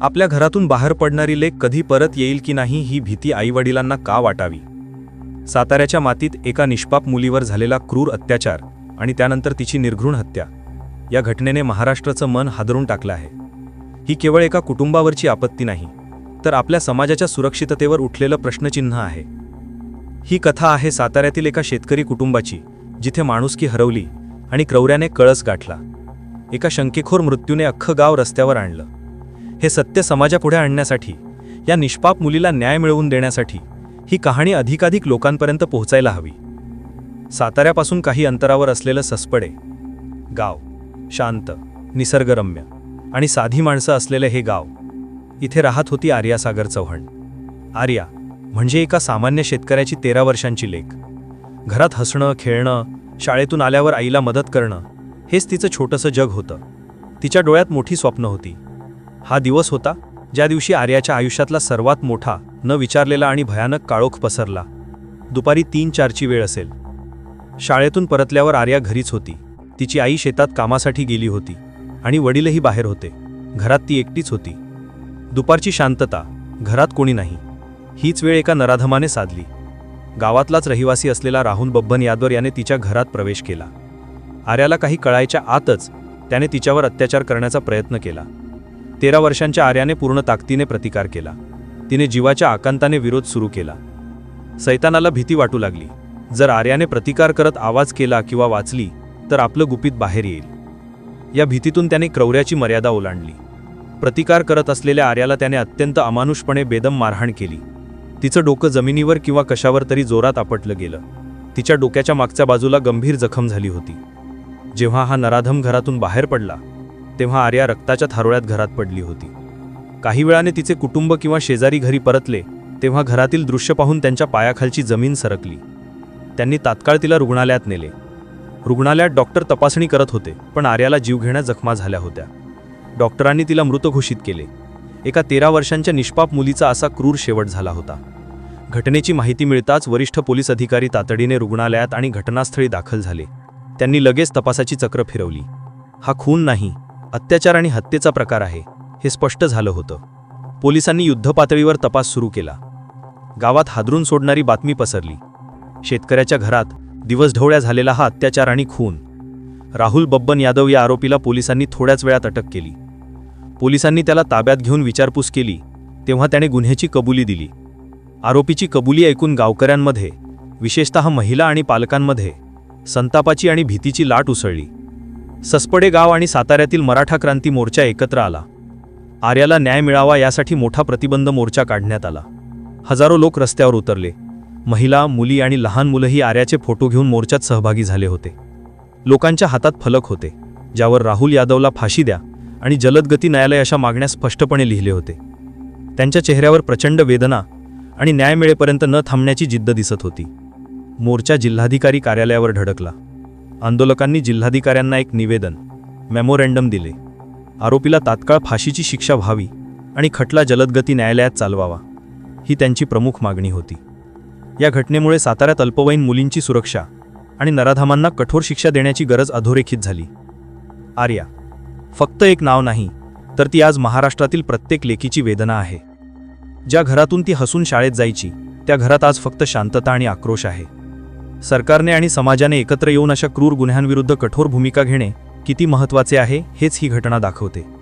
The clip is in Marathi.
आपल्या घरातून बाहेर पडणारी लेक कधी परत येईल की नाही ही भीती आईवडिलांना का वाटावी? साताऱ्याच्या मातीत एका निष्पाप मुलीवर झालेला क्रूर अत्याचार आणि त्यानंतर तिची निर्घृण हत्या या घटनेने महाराष्ट्राचं मन हादरून टाकलं आहे. ही केवळ एका कुटुंबावरची आपत्ती नाही तर आपल्या समाजाच्या सुरक्षिततेवर उठलेलं प्रश्नचिन्ह आहे. ही कथा आहे साताऱ्यातील एका शेतकरी कुटुंबाची जिथे माणुसकी हरवली आणि क्रौऱ्याने कळस गाठला. एका शंकेखोर मृत्यूने अख्खं गाव रस्त्यावर आणलं. हे सत्य समाजापुढे आणण्यासाठी या निष्पाप मुलीला न्याय मिळवून देण्यासाठी ही कहाणी अधिकाधिक लोकांपर्यंत पोहोचायला हवी. साताऱ्यापासून काही अंतरावर असलेलं ससपडे गाव शांत निसर्गरम्य आणि साधी माणसं असलेले हे गाव इथे राहत होती आर्या सागर चव्हाण. आर्या म्हणजे एका सामान्य शेतकऱ्याची तेरा वर्षांची लेख. घरात हसणं खेळणं शाळेतून आल्यावर आईला मदत करणं हेच तिचं छोटंसं जग होतं. तिच्या डोळ्यात मोठी स्वप्न होती. हा दिवस होता ज्या दिवशी आर्याच्या आयुष्यातला सर्वात मोठा न विचारलेला आणि भयानक काळोख पसरला. दुपारी तीन चारची वेळ असेल. शाळेतून परतल्यावर आर्या घरीच होती. तिची आई शेतात कामासाठी गेली होती आणि वडीलही बाहेर होते. घरात ती एकटीच होती. दुपारची शांतता घरात कोणी नाही. हीच वेळ एका नराधमाने साधली. गावातलाच रहिवासी असलेला राहुल बब्बन यादवर याने तिच्या घरात प्रवेश केला. आर्याला काही कळायच्या आतच त्याने तिच्यावर अत्याचार करण्याचा प्रयत्न केला. तेरा वर्षांच्या आर्याने पूर्ण ताकदीने प्रतिकार केला. तिने जीवाच्या आकांताने विरोध सुरू केला. सैतानाला भीती वाटू लागली. जर आर्याने प्रतिकार करत आवाज केला किंवा वाचली तर आपलं गुपित बाहेर येईल. या भीतीतून त्याने क्रौर्याची मर्यादा ओलांडली. प्रतिकार करत असलेल्या आर्याला त्याने अत्यंत अमानुषपणे बेदम मारहाण केली. तिचं डोकं जमिनीवर किंवा कशावर तरी जोरात आपटलं गेलं. तिच्या डोक्याच्या मागच्या बाजूला गंभीर जखम झाली होती. जेव्हा हा नराधम घरातून बाहेर पडला तेव्हा आर्या रक्ताच्या थारोळ्यात घरात पडली होती. काही वेळाने तिचे कुटुंब किंवा शेजारी घरी परतले तेव्हा घरातील दृश्य पाहून त्यांच्या पायाखालची जमीन सरकली. त्यांनी तात्काळ तिला रुग्णालयात नेले. रुग्णालयात डॉक्टर तपासणी करत होते पण आर्याला जीवघेण्या जखमा झाल्या होत्या. डॉक्टरांनी तिला मृत घोषित केले. एका तेरा वर्षांच्या निष्पाप मुलीचा असा क्रूर शेवट झाला होता. घटनेची माहिती मिळताच वरिष्ठ पोलीस अधिकारी तातडीने रुग्णालयात आणि घटनास्थळी दाखल झाले. त्यांनी लगेच तपासाची चक्र फिरवली. हा खून नाही अत्याचार आणि हत्येचा प्रकार आहे हे स्पष्ट झालं होतं. पोलिसांनी युद्धपातळीवर तपास सुरू केला. गावात हादरून सोडणारी बातमी पसरली. शेतकऱ्याच्या घरात दिवसढवळ्या झालेला हा अत्याचार आणि खून. राहुल बब्बन यादव या आरोपीला पोलिसांनी थोड्याच वेळात अटक केली. पोलिसांनी त्याला ताब्यात घेऊन विचारपूस केली तेव्हा त्याने गुन्ह्याची कबुली दिली. आरोपीची कबुली ऐकून गावकऱ्यांमध्ये विशेषतः महिला आणि पालकांमध्ये संतापाची आणि भीतीची लाट उसळली. ससपडे गाव आणि साताऱ्यातील मराठा क्रांती मोर्चा एकत्र आला. आर्याला न्याय मिळावा यासाठी मोठा प्रतिबंध मोर्चा काढण्यात आला. हजारो लोक रस्त्यावर उतरले. महिला मुली आणि लहान मुलंही आर्याचे फोटो घेऊन मोर्चात सहभागी झाले होते. लोकांच्या हातात फलक होते ज्यावर राहुल यादवला फाशी द्या आणि जलदगती न्यायालय अशा मागण्या स्पष्टपणे लिहिले होते. त्यांच्या चेहऱ्यावर प्रचंड वेदना आणि न्याय मिळेपर्यंत न थांबण्याची जिद्द दिसत होती. मोर्चा जिल्हाधिकारी कार्यालयावर धडकला. आंदोलकांनी जिल्हाधिकाऱ्यांना एक निवेदन मेमोरँडम दिले. आरोपीला तात्काळ फाशीची शिक्षा व्हावी आणि खटला जलदगती न्यायालयात चालवावा ही त्यांची प्रमुख मागणी होती. या घटनेमुळे साताऱ्यात अल्पवयीन मुलींची सुरक्षा आणि नराधामांना कठोर शिक्षा देण्याची गरज अधोरेखित झाली. आर्या फक्त एक नाव नाही तर ती आज महाराष्ट्रातील प्रत्येक लेकीची वेदना आहे. ज्या घरातून ती हसून शाळेत जायची त्या घरात आज फक्त शांतता आणि आक्रोश आहे. सरकारने आणि समाजाने एकत्र येऊन अशा क्रूर गुन्ह्यांविरुद्ध कठोर भूमिका घेणे किती महत्त्वाचे आहे हेच ही घटना दाखवते.